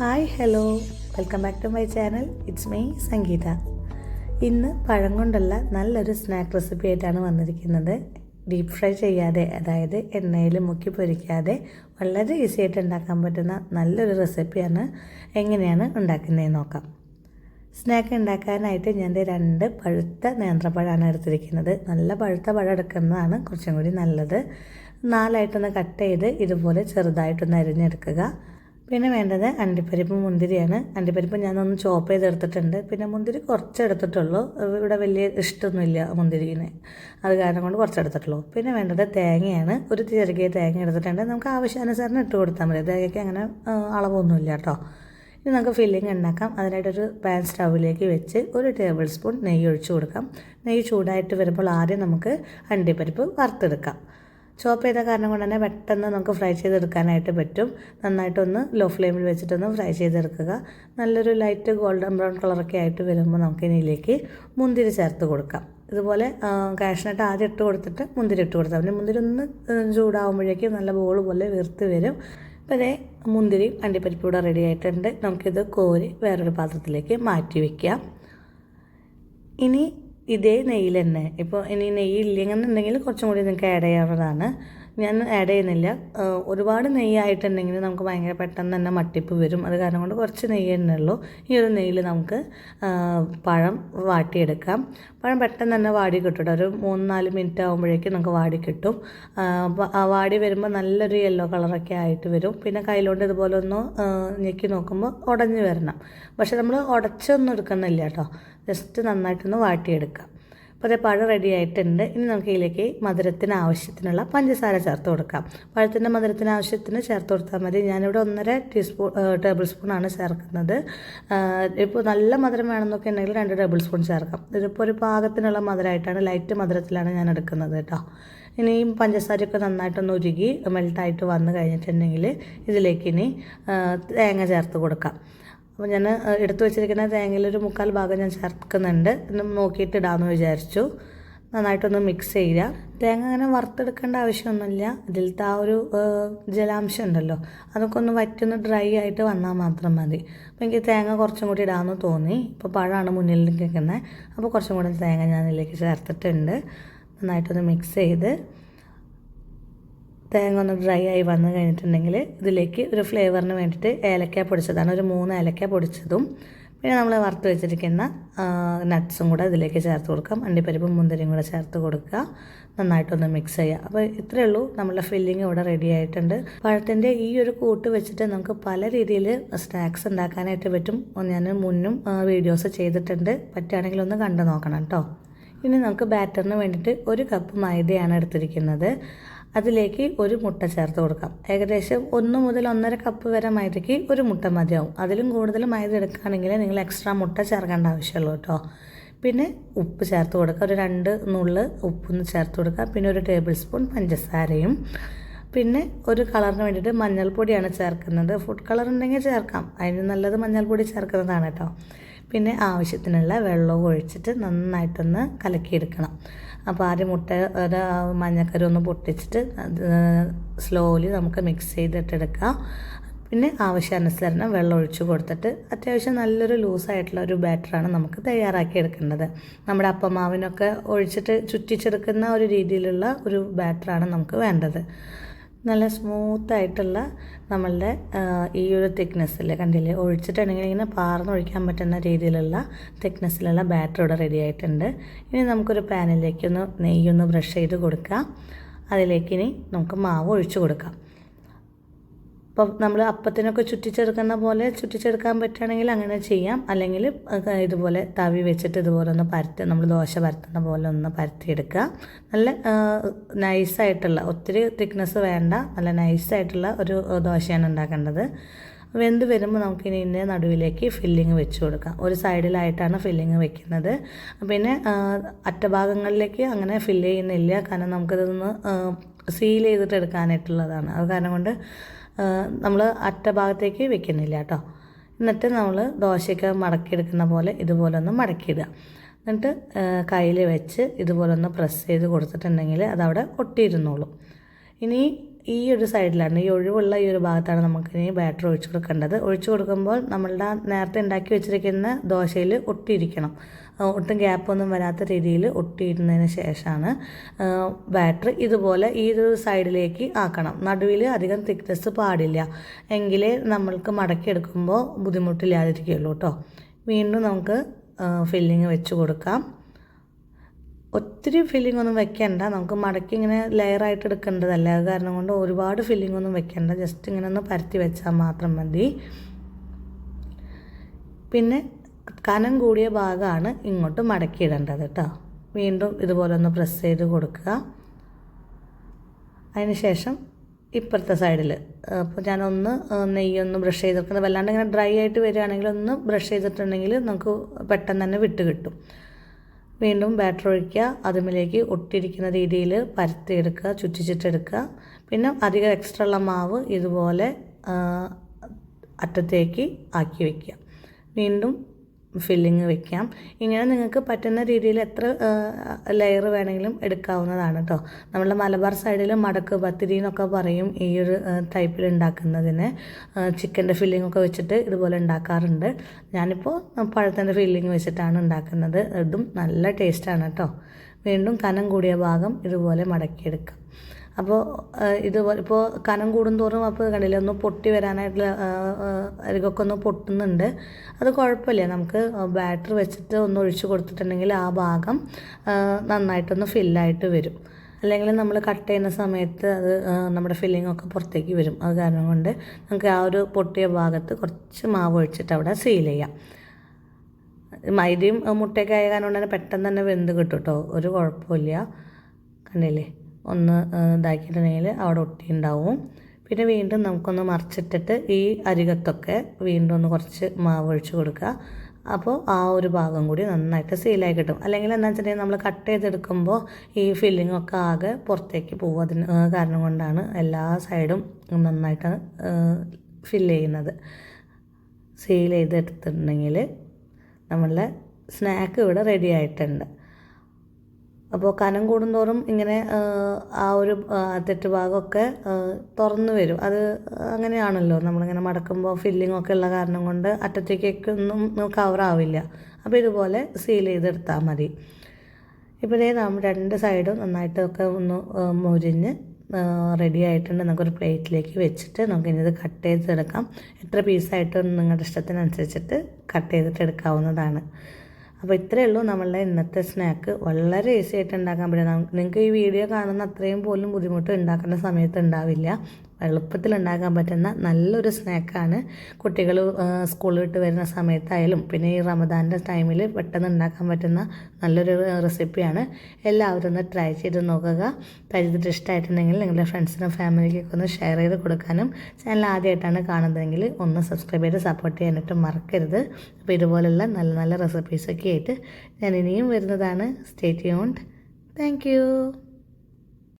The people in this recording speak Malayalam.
Hi hello. Welcome back to my channel. It's my Sangeetha. ഇന്ന് പഴം കൊണ്ടുള്ള നല്ലൊരു സ്നാക്ക് റെസിപ്പി ആയിട്ടാണ് വന്നിരിക്കുന്നത്. ഡീപ് ഫ്രൈ ചെയ്യാതെ അതായത് എണ്ണയിൽ മുക്കി പൊരിക്കാതെ വളരെ ഈസി ആയിട്ട് ഉണ്ടാക്കാൻ പറ്റുന്ന നല്ലൊരു റെസിപ്പിയാണ് എങ്ങനെയാണ് ഉണ്ടാക്കുന്നതെന്ന് നോക്കാം. സ്നാക്ക് ഉണ്ടാക്കാനായിട്ട് ഞാൻ രണ്ട് പഴുത്ത നേന്ത്രപ്പഴമാണ് എടുത്തിരിക്കുന്നത്. നല്ല പഴുത്ത പഴം എടുക്കുന്നതാണ് കുറച്ചും കൂടി നല്ലത്. നാലായിട്ടൊന്ന് കട്ട് ചെയ്ത് ഇതുപോലെ ചെറുതായിട്ടൊന്ന് അരിഞ്ഞെടുക്കുക. പിന്നെ വേണ്ടത് അണ്ടിപ്പരിപ്പ് മുന്തിരിയാണ്. അണ്ടിപ്പരിപ്പ് ഞാനൊന്ന് ചോപ്പ് ചെയ്തെടുത്തിട്ടുണ്ട്. പിന്നെ മുന്തിരി കുറച്ച് എടുത്തിട്ടുള്ളൂ ഇവിടെ വലിയ ഇഷ്ടമൊന്നുമില്ല മുന്തിരിനെ. അത് കാരണം കൊണ്ട് കുറച്ച് എടുത്തിട്ടുള്ളൂ പിന്നെ വേണ്ടത് തേങ്ങയാണ്. ഒരു ചെറുകിയ തേങ്ങ എടുത്തിട്ടുണ്ട്. നമുക്ക് ആവശ്യാനുസരണം ഇട്ട് കൊടുത്താൽ മതി. തേങ്ങയ്ക്ക് അങ്ങനെ അളവൊന്നുമില്ല കേട്ടോ. ഇനി നമുക്ക് ഫില്ലിങ് ഉണ്ടാക്കാം. അതിനായിട്ടൊരു പാൻ സ്റ്റൗവിലേക്ക് വെച്ച് ഒരു ടേബിൾ സ്പൂൺ നെയ്യ് ഒഴിച്ചു കൊടുക്കാം. നെയ്യ് ചൂടായിട്ട് വരുമ്പോൾ ആദ്യം നമുക്ക് അണ്ടിപ്പരിപ്പ് വറുത്തെടുക്കാം. ചോപ്പ് ചെയ്ത കാരണം കൊണ്ട് തന്നെ പെട്ടെന്ന് നമുക്ക് ഫ്രൈ ചെയ്തെടുക്കാനായിട്ട് പറ്റും. നന്നായിട്ടൊന്ന് ലോ ഫ്ലെയിമിൽ വെച്ചിട്ടൊന്ന് ഫ്രൈ ചെയ്തെടുക്കുക. നല്ലൊരു ലൈറ്റ് ഗോൾഡൻ ബ്രൗൺ കളറൊക്കെ ആയിട്ട് വരുമ്പോൾ നമുക്ക് ഇതിലേക്ക് മുന്തിരി ചേർത്ത് കൊടുക്കാം. ഇതുപോലെ കാഷ്നട്ട് ആദ്യം ഇട്ട് കൊടുത്തിട്ട് മുന്തിരി ഇട്ട് കൊടുത്താൽ മതി. മുന്തിരി ഒന്ന് ചൂടാകുമ്പോഴേക്കും നല്ല ബോൾ പോലെ വീർത്ത് വരും. അപ്പോൾ അതേ മുന്തിരി അണ്ടിപ്പരിപ്പ് കൂടെ റെഡി ആയിട്ടുണ്ട്. നമുക്കിത് കോരി വേറൊരു പാത്രത്തിലേക്ക് മാറ്റി വയ്ക്കാം ഇനി ഇതേ നെയ്യിൽ തന്നെ ഇപ്പോൾ ഇനി നെയ്യ് ഇല്ലെന്നുണ്ടെങ്കിൽ കുറച്ചും കൂടി നിങ്ങൾക്ക് ആഡ് ചെയ്യാവുന്നതാണ്. ഞാൻ ആഡ് ചെയ്യുന്നില്ല. ഒരുപാട് നെയ്യായിട്ടുണ്ടെങ്കിൽ നമുക്ക് ഭയങ്കര പെട്ടെന്ന് തന്നെ മട്ടിപ്പ് വരും. അത് കാരണം കൊണ്ട് കുറച്ച് നെയ്യ് തന്നെ ഉള്ളൂ ഈ ഒരു നെയ്യിൽ നമുക്ക് പഴം വാട്ടിയെടുക്കാം. പഴം പെട്ടെന്ന് തന്നെ വാടി കിട്ടും. ഒരു മൂന്ന് നാല് മിനിറ്റ് ആകുമ്പോഴേക്കും നമുക്ക് വാടി കിട്ടും. ആ, വാടി വരുമ്പോൾ നല്ലൊരു യെല്ലോ കളറൊക്കെ ആയിട്ട് വരും. പിന്നെ കയ്യിലോണ്ട് ഇതുപോലെ ഒന്ന് ഞെക്കി നോക്കുമ്പോൾ ഉടഞ്ഞു വരണം. പക്ഷെ നമ്മൾ ഉടച്ചൊന്നും എടുക്കുന്നില്ല കേട്ടോ ജസ്റ്റ് നന്നായിട്ടൊന്ന് വാട്ടിയെടുക്കാം. അതേ പഴം റെഡി ആയിട്ടുണ്ട്. ഇനി നമുക്ക് ഇതിലേക്ക് മധുരത്തിന് ആവശ്യത്തിനുള്ള പഞ്ചസാര ചേർത്ത് കൊടുക്കാം. പഴത്തിന്റെ മധുരത്തിന് ആവശ്യത്തിന് ചേർത്ത് കൊടുത്താൽ മതി. ഞാനിവിടെ ഒന്നര ടീസ്പൂൺ ടേബിൾ സ്പൂണാണ് ചേർക്കുന്നത്. ഇപ്പോൾ നല്ല മധുരം വേണമെന്നൊക്കെ ഉണ്ടെങ്കിൽ രണ്ട് ടേബിൾ സ്പൂൺ ചേർക്കാം. ഇതിപ്പോൾ ഒരു പാകത്തിനുള്ള മധുരമായിട്ടാണ് ലൈറ്റ് മധുരത്തിലാണ് ഞാൻ എടുക്കുന്നത് കേട്ടോ. ഇനി ഈ പഞ്ചസാരയൊക്കെ നന്നായിട്ടൊന്ന് ഉരുകി മെൽട്ടായിട്ട് വന്നു കഴിഞ്ഞിട്ടുണ്ടെങ്കിൽ ഇതിലേക്ക് ഇനി തേങ്ങ ചേർത്ത് കൊടുക്കാം. അപ്പോൾ ഞാൻ എടുത്തു വെച്ചിരിക്കുന്ന തേങ്ങയിൽ ഒരു മുക്കാൽ ഭാഗം ഞാൻ ചേർക്കുന്നുണ്ട്. ഒന്ന് നോക്കിയിട്ട് ഇടാമെന്ന് വിചാരിച്ചു. നന്നായിട്ടൊന്ന് മിക്സ് ചെയ്യുക. തേങ്ങ അങ്ങനെ വറുത്തെടുക്കേണ്ട ആവശ്യമൊന്നുമില്ല. ഇതിലത്തെ ആ ഒരു ജലാംശം ഉണ്ടല്ലോ അതൊക്കെ ഒന്ന് വറ്റൊന്ന് ഡ്രൈ ആയിട്ട് വന്നാൽ മാത്രം മതി. അപ്പോൾ എനിക്ക് തേങ്ങ കുറച്ചും കൂടി ഇടാമെന്ന് തോന്നി. ഇപ്പോൾ പഴമാണ് മുന്നിൽ നിൽക്കുന്നത് അപ്പോൾ കുറച്ചും കൂടി തേങ്ങ ഞാൻ ഇതിലേക്ക് ചേർത്തിട്ടുണ്ട്. നന്നായിട്ടൊന്ന് മിക്സ് ചെയ്ത് തേങ്ങ ഒന്ന് ഡ്രൈ ആയി വന്നു കഴിഞ്ഞിട്ടുണ്ടെങ്കിൽ ഇതിലേക്ക് ഒരു ഫ്ലേവറിന് വേണ്ടിയിട്ട് ഏലക്ക പൊടിച്ചതാണ്. ഒരു മൂന്ന് ഏലക്ക പൊടിച്ചതും പിന്നെ നമ്മൾ വറുത്ത് വെച്ചിരിക്കുന്ന നട്ട്സും കൂടെ ഇതിലേക്ക് ചേർത്ത് കൊടുക്കാം. അണ്ടിപ്പരിപ്പും മുന്തിരിയും കൂടെ ചേർത്ത് കൊടുക്കുക. നന്നായിട്ടൊന്ന് മിക്സ് ചെയ്യുക. അപ്പോൾ ഇത്രയേ ഉള്ളൂ നമ്മളുടെ ഫില്ലിംഗ് ഇവിടെ റെഡി ആയിട്ടുണ്ട്. പഴത്തിന്റെ ഈ ഒരു കൂട്ട് വെച്ചിട്ട് നമുക്ക് പല രീതിയിൽ സ്നാക്സ് ഉണ്ടാക്കാനായിട്ട് പറ്റും. ഞാൻ മുന്നും വീഡിയോസ് ചെയ്തിട്ടുണ്ട്. പറ്റുകയാണെങ്കിൽ ഒന്ന് കണ്ടു നോക്കണം കേട്ടോ. ഇനി നമുക്ക് ബാറ്ററിന് വേണ്ടിയിട്ട് ഒരു കപ്പ് മൈദയാണ് എടുത്തിരിക്കുന്നത്. അതിലേക്ക് ഒരു മുട്ട ചേർത്ത് കൊടുക്കാം. ഏകദേശം ഒന്ന് മുതൽ ഒന്നര കപ്പ് വരെ മൈദയ്ക്ക് ഒരു മുട്ട മതിയാവും. അതിലും കൂടുതൽ മൈദ എടുക്കുകയാണെങ്കിൽ നിങ്ങൾ എക്സ്ട്രാ മുട്ട ചേർക്കേണ്ട ആവശ്യമുള്ളൂ കേട്ടോ. പിന്നെ ഉപ്പ് ചേർത്ത് കൊടുക്കുക. ഒരു രണ്ട് നുള്ള് ഉപ്പൊന്ന് ചേർത്ത് കൊടുക്കുക. പിന്നെ ഒരു ടേബിൾ സ്പൂൺ പഞ്ചസാരയും. പിന്നെ ഒരു കളറിന് വേണ്ടിയിട്ട് മഞ്ഞൾപ്പൊടിയാണ് ചേർക്കുന്നത്. ഫുഡ് കളർ ഉണ്ടെങ്കിൽ ചേർക്കാം. അതിന് നല്ലത് മഞ്ഞൾപ്പൊടി ചേർക്കുന്നതാണ് കേട്ടോ. പിന്നെ ആവശ്യത്തിനുള്ള വെള്ളവും ഒഴിച്ചിട്ട് നന്നായിട്ടൊന്ന് കലക്കിയെടുക്കണം. അപ്പോൾ ആദ്യം മുട്ട ഒരു മഞ്ഞക്കറി ഒന്ന് പൊട്ടിച്ചിട്ട് അത് സ്ലോലി നമുക്ക് മിക്സ് ചെയ്തിട്ടെടുക്കാം പിന്നെ ആവശ്യാനുസരണം വെള്ളം ഒഴിച്ചു കൊടുത്തിട്ട് അത്യാവശ്യം നല്ലൊരു ലൂസായിട്ടുള്ള ഒരു ബാറ്ററാണ് നമുക്ക് തയ്യാറാക്കി എടുക്കേണ്ടത്. നമ്മുടെ അപ്പമാവിനൊക്കെ ഒഴിച്ചിട്ട് ചുറ്റിച്ചെടുക്കുന്ന ഒരു രീതിയിലുള്ള ഒരു ബാറ്ററാണ് നമുക്ക് വേണ്ടത്. നല്ല സ്മൂത്തായിട്ടുള്ള നമ്മളുടെ ഈ ഒരു തിക്നെസ്സിൽ കണ്ടില്ലേ? ഒഴിച്ചിട്ടുണ്ടെങ്കിൽ ഇങ്ങനെ പാർന്നൊഴിക്കാൻ പറ്റുന്ന രീതിയിലുള്ള തിക്നെസ്സിലുള്ള ബാറ്റർ ഇവിടെ റെഡി ആയിട്ടുണ്ട്. ഇനി നമുക്കൊരു പാനിലേക്കൊന്ന് നെയ്യൊന്ന് ബ്രഷ് ചെയ്ത് കൊടുക്കാം. അതിലേക്ക് ഇനി നമുക്ക് മാവ് ഒഴിച്ചു കൊടുക്കാം. ഇപ്പം നമ്മൾ അപ്പത്തിനൊക്കെ ചുറ്റിച്ചെടുക്കുന്ന പോലെ ചുറ്റിച്ചെടുക്കാൻ പറ്റുകയാണെങ്കിൽ അങ്ങനെ ചെയ്യാം. അല്ലെങ്കിൽ ഇതുപോലെ തവി വെച്ചിട്ട് ഇതുപോലെ ഒന്ന് പരത്തി നമ്മൾ ദോശ പരത്തുന്ന പോലെ ഒന്ന് പരത്തിയെടുക്കുക. നല്ല നൈസായിട്ടുള്ള ഒത്തിരി തിക്നെസ് വേണ്ട നല്ല നൈസായിട്ടുള്ള ഒരു ദോശയാണ് ഉണ്ടാക്കേണ്ടത്. വെന്ത് വരുമ്പോൾ നമുക്കിനി ഇതിന്റെ നടുവിലേക്ക് ഫില്ലിങ് വെച്ച് കൊടുക്കാം. ഒരു സൈഡിലായിട്ടാണ് ഫില്ലിങ് വെക്കുന്നത്. പിന്നെ അറ്റഭാഗങ്ങളിലേക്ക് അങ്ങനെ ഫില്ല് ചെയ്യുന്നില്ല. കാരണം നമുക്കിതൊന്ന് സീൽ ചെയ്തിട്ട് എടുക്കാനായിട്ടുള്ളതാണ്. അത് കാരണം കൊണ്ട് നമ്മൾ അറ്റ ഭാഗത്തേക്ക് വെക്കുന്നില്ല കേട്ടോ. എന്നിട്ട് നമ്മൾ ദോശയ്ക്ക് മടക്കിയെടുക്കുന്ന പോലെ ഇതുപോലെ ഒന്ന് മടക്കിയിടുക. എന്നിട്ട് കയ്യിൽ വെച്ച് ഇതുപോലെ ഒന്ന് പ്രസ് ചെയ്ത് കൊടുത്തിട്ടുണ്ടെങ്കിൽ അതവിടെ ഒട്ടിയിരുന്നോളും ഇനി ഈ ഒരു സൈഡിലാണ് ഈ ഒഴിവുള്ള ഈ ഒരു ഭാഗത്താണ് നമുക്ക് ഇനി ബാറ്റർ ഒഴിച്ചു കൊടുക്കേണ്ടത്. ഒഴിച്ചു കൊടുക്കുമ്പോൾ നമ്മളുടെ നേരത്തെ ഉണ്ടാക്കി വെച്ചിരിക്കുന്ന ദോശയിൽ ഒട്ടിയിരിക്കണം. ഒട്ടും ഗ്യാപ്പൊന്നും വരാത്ത രീതിയിൽ ഒട്ടിയിരുന്നതിന് ശേഷമാണ് ബാറ്റർ ഇതുപോലെ ഈ ഒരു സൈഡിലേക്ക് ആക്കണം. നടുവിൽ അധികം തിക്നെസ് പാടില്ല. എങ്കിലേ നമ്മൾക്ക് മടക്കിയെടുക്കുമ്പോൾ ബുദ്ധിമുട്ടില്ലാതിരിക്കുകയുള്ളൂ കേട്ടോ. വീണ്ടും നമുക്ക് ഫില്ലിങ് വെച്ച് കൊടുക്കാം. ഒത്തിരി ഫില്ലിംഗ് ഒന്നും വെക്കണ്ട. നമുക്ക് മടക്കി ഇങ്ങനെ ലെയറായിട്ട് എടുക്കേണ്ടതല്ല. അത് കാരണം കൊണ്ട് ഒരുപാട് ഫില്ലിംഗ് ഒന്നും വെക്കണ്ട. ജസ്റ്റ് ഇങ്ങനെ ഒന്ന് പരത്തി വെച്ചാൽ മാത്രം മതി. പിന്നെ കനം കൂടിയ ഭാഗമാണ് ഇങ്ങോട്ട് മടക്കി ഇടേണ്ടത് കേട്ടോ വീണ്ടും ഇതുപോലെ ഒന്ന് പ്രസ് ചെയ്ത് കൊടുക്കുക. അതിന് ശേഷം ഇപ്പുറത്തെ സൈഡിൽ അപ്പോൾ ഞാനൊന്ന് നെയ്യൊന്ന് ബ്രഷ് ചെയ്തെടുക്കുന്നത് വല്ലാണ്ട് ഇങ്ങനെ ഡ്രൈ ആയിട്ട് വരികയാണെങ്കിൽ ഒന്ന് ബ്രഷ് ചെയ്തിട്ടുണ്ടെങ്കിൽ നമുക്ക് പെട്ടെന്ന് തന്നെ വിട്ട് കിട്ടും. വീണ്ടും ബാറ്റർ ഒഴിക്കുക. അതുമിലേക്ക് ഒട്ടിരിക്കുന്ന രീതിയിൽ പരത്തിയെടുക്കുക ചുറ്റിച്ചിട്ടെടുക്കുക. പിന്നെ അധികം എക്സ്ട്രാ ഉള്ള മാവ് ഇതുപോലെ അറ്റത്തേക്ക് ആക്കി വയ്ക്കുക വീണ്ടും ഫില്ലിങ് വെക്കാം. ഇങ്ങനെ നിങ്ങൾക്ക് പറ്റുന്ന രീതിയിൽ എത്ര ലെയർ വേണമെങ്കിലും എടുക്കാവുന്നതാണ് കേട്ടോ നമ്മളുടെ മലബാർ സൈഡിൽ മടക്ക് പത്തിരി എന്നൊക്കെ പറയും ഈ ഒരു ടൈപ്പിൽ ഉണ്ടാക്കുന്നതിന്. ചിക്കന്റെ ഫില്ലിംഗ് ഒക്കെ വെച്ചിട്ട് ഇതുപോലെ ഉണ്ടാക്കാറുണ്ട്. ഞാനിപ്പോൾ പഴത്തിന്റെ ഫില്ലിംഗ് വെച്ചിട്ടാണ് ഉണ്ടാക്കുന്നത്. ഇതും നല്ല ടേസ്റ്റാണ് കേട്ടോ വീണ്ടും കനം കൂടിയ ഭാഗം ഇതുപോലെ മടക്കിയെടുക്കാം. അപ്പോൾ ഇതുപോലെ ഇപ്പോൾ കനം കൂടുന്തോറും അപ്പോൾ കണ്ടില്ലേ ഒന്ന് പൊട്ടി വരാനായിട്ടുള്ള അരികൊക്കെ ഒന്ന് പൊട്ടുന്നുണ്ട്. അത് കുഴപ്പമില്ല. നമുക്ക് ബാറ്റർ വെച്ചിട്ട് ഒന്ന് ഒഴിച്ചു കൊടുത്തിട്ടുണ്ടെങ്കിൽ ആ ഭാഗം നന്നായിട്ടൊന്ന് ഫില്ലായിട്ട് വരും. അല്ലെങ്കിൽ നമ്മൾ കട്ട് ചെയ്യുന്ന സമയത്ത് അത് നമ്മുടെ ഫില്ലിംഗ് ഒക്കെ പുറത്തേക്ക് വരും. അത് കാരണം കൊണ്ട് നമുക്ക് ആ ഒരു പൊട്ടിയ ഭാഗത്ത് കുറച്ച് മാവ് ഒഴിച്ചിട്ട് അവിടെ സീൽ ചെയ്യാം. മൈദയും മുട്ടയൊക്കെ ആയ കാരണം തന്നെ പെട്ടെന്ന് തന്നെ വെന്ത് കിട്ടും കേട്ടോ ഒരു കുഴപ്പമില്ല. കണ്ടില്ലേ? ഒന്ന് ഇതാക്കിയിട്ടുണ്ടെങ്കിൽ അവിടെ ഒട്ടിയുണ്ടാവും പിന്നെ വീണ്ടും നമുക്കൊന്ന് മറിച്ചിട്ടിട്ട് ഈ അരികത്തൊക്കെ വീണ്ടും ഒന്ന് കുറച്ച് മാവ് ഒഴിച്ച് കൊടുക്കുക. അപ്പോൾ ആ ഒരു ഭാഗം കൂടി നന്നായിട്ട് സീലായി കിട്ടും. അല്ലെങ്കിൽ എന്താ വെച്ചിട്ടുണ്ടെങ്കിൽ നമ്മൾ കട്ട് ചെയ്തെടുക്കുമ്പോൾ ഈ ഫില്ലിംഗ് ഒക്കെ ആകെ പുറത്തേക്ക് പോകും. അതിന് കാരണം കൊണ്ടാണ് എല്ലാ സൈഡും നന്നായിട്ട് ഫില്ല് ചെയ്യുന്നത്. സീൽ ചെയ്തെടുത്തിട്ടുണ്ടെങ്കിൽ നമ്മളുടെ സ്നാക്ക് ഇവിടെ റെഡി ആയിട്ടുണ്ട്. അപ്പോൾ കനം കൂടുന്തോറും ഇങ്ങനെ ആ, ഒരു തെറ്റ് ഭാഗമൊക്കെ തുറന്നു വരും. അത് അങ്ങനെയാണല്ലോ. നമ്മളിങ്ങനെ മടക്കുമ്പോൾ ഫില്ലിംഗ് ഒക്കെ ഉള്ള കാരണം കൊണ്ട് അറ്റത്തേക്കൊന്നും കവറാവില്ല അപ്പോൾ ഇതുപോലെ സീൽ ചെയ്തെടുത്താൽ മതി. ഇപ്പോൾ നാം രണ്ട് സൈഡും നന്നായിട്ടൊക്കെ ഒന്ന് മുരിഞ്ഞ് റെഡി ആയിട്ടുണ്ട്. നമുക്കൊരു പ്ലേറ്റിലേക്ക് വെച്ചിട്ട് നമുക്ക് ഇനി ഇത് കട്ട് ചെയ്തെടുക്കാം. എത്ര പീസായിട്ട് നിങ്ങളുടെ ഇഷ്ടത്തിനനുസരിച്ചിട്ട് കട്ട് ചെയ്തിട്ട് എടുക്കാവുന്നതാണ്. അപ്പോൾ ഇത്രയേ ഉള്ളൂ നമ്മളുടെ ഇന്നത്തെ സ്നാക്ക് വളരെ ഈസി ആയിട്ട് ഉണ്ടാക്കാൻ പറ്റും. നിങ്ങൾക്ക് ഈ വീഡിയോ കാണുന്ന അത്രയും പോലും ബുദ്ധിമുട്ട് ഉണ്ടാക്കേണ്ട സമയത്ത് ഉണ്ടാവില്ല. എളുപ്പത്തിൽ ഉണ്ടാക്കാൻ പറ്റുന്ന നല്ലൊരു സ്നാക്കാണ്. കുട്ടികൾ സ്കൂളിൽ വിട്ട് വരുന്ന സമയത്തായാലും പിന്നെ ഈ റമദാന്റെ ടൈമിൽ പെട്ടെന്ന് ഉണ്ടാക്കാൻ പറ്റുന്ന നല്ലൊരു റെസിപ്പിയാണ്. എല്ലാവരും ഒന്ന് ട്രൈ ചെയ്ത് നോക്കുക. പരിചിട്ട് ഇഷ്ടമായിട്ടുണ്ടെങ്കിൽ നിങ്ങളുടെ ഫ്രണ്ട്സിനും ഫാമിലിക്കൊക്കെ ഒന്ന് ഷെയർ ചെയ്ത് കൊടുക്കാനും. ചാനൽ ആദ്യമായിട്ടാണ് കാണുന്നതെങ്കിൽ ഒന്ന് സബ്സ്ക്രൈബ് ചെയ്ത് സപ്പോർട്ട് ചെയ്യാനായിട്ട് മറക്കരുത്. അപ്പോൾ ഇതുപോലുള്ള നല്ല നല്ല റെസിപ്പീസൊക്കെ ആയിട്ട് ഞാൻ ഇനിയും വരുന്നതാണ്. Stay tuned thank